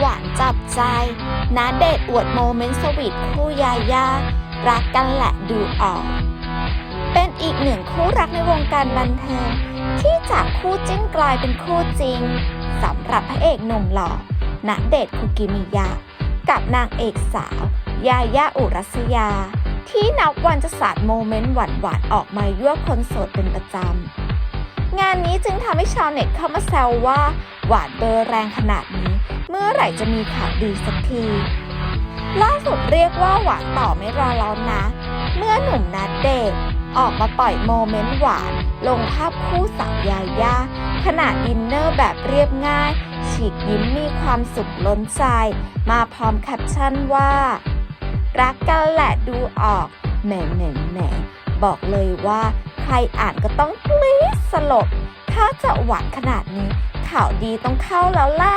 หวานจับใจนาเดทอวดโมเมนต์สวีทคู่ยายา รักกันแหละดูออก เป็นอีกหนึ่งคู่รักในวงการบันเทิง ที่จากคู่จิ้นกลายเป็นคู่จริงสำหรับพระเอกหนุ่มหล่อณเดชน์คุกิมิยะ กับนางเอกสาว ยายาอุรัสยา ที่นับวันจะสาดโมเมนต์หวานๆออกมายั่วคนโสดเป็นประจำ งานนี้จึงทำให้ชาวเน็ตเข้ามาแซวว่า หวานเบอร์แรงขนาดนี้ ไหร่จะมีข่าวดีสักที ล่าสุดเรียกว่าหวานต่อไม่รอแล้วนะ เมื่อหนุ่มนัดเดทออกมาปล่อยโมเมนต์หวาน ลงภาพคู่สาวยาย่าขณะดินเนอร์แบบเรียบง่าย ฉีกยิ้มมีความสุขล้นใจ มาพร้อมแคปชั่นว่า รักกันแหละดูออกแหมแหมแหมบอกเลยว่าใครอ่านก็ต้องกรี๊ดสลบ ถ้าจะหวานขนาดนี้ ข่าวดีต้องเข้าแล้วแหละ